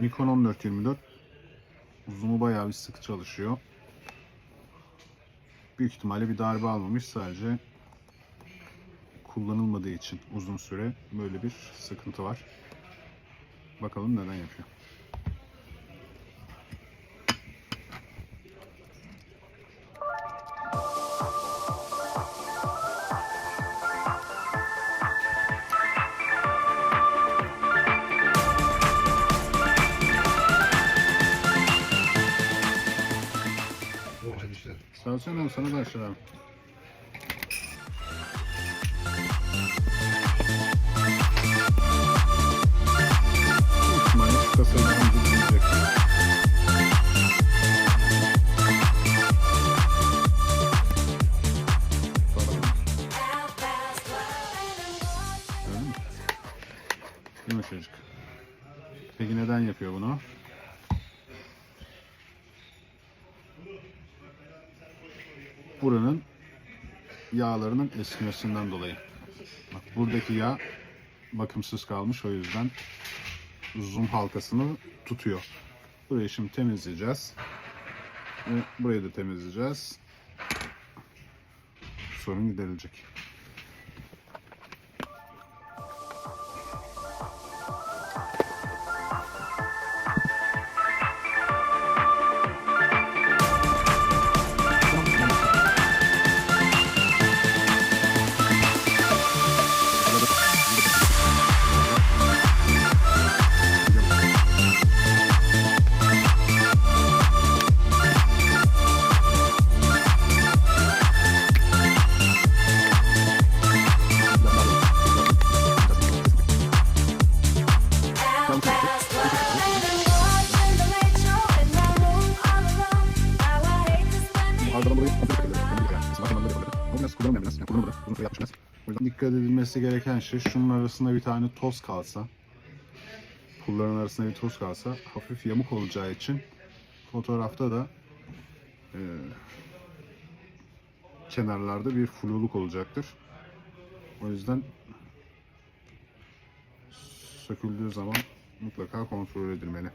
Nikon 1424 Zoom'u bayağı bir sık çalışıyor. Büyük ihtimalle bir darbe almamış sadece kullanılmadığı için uzun süre böyle bir sıkıntı var. Bakalım neden yapıyor. İşte. Sağ abi, sana da aşağı ihtimalle şu kasayı mü? Yumuşacık. Peki neden yapıyor bunu? Buranın yağlarının eskimesinden dolayı. Bak buradaki yağ bakımsız kalmış o yüzden zoom halkasını tutuyor. Burayı şimdi temizleyeceğiz. Ve burayı da temizleyeceğiz. Sorun giderilecek. Yani süre yapmışsınız. O yüzden dikkat edilmesi gereken şey şunun arasında bir tane toz kalsa pulların arasında bir toz kalsa hafif yamuk olacağı için fotoğrafta da e, kenarlarda bir fluluk olacaktır. O yüzden söküldüğü zaman mutlaka kontrol edilmeli.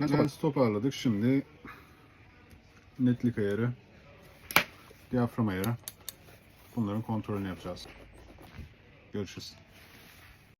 Lens toparladık. Şimdi netlik ayarı, diyafram ayarı bunların kontrolünü yapacağız. Görüşürüz.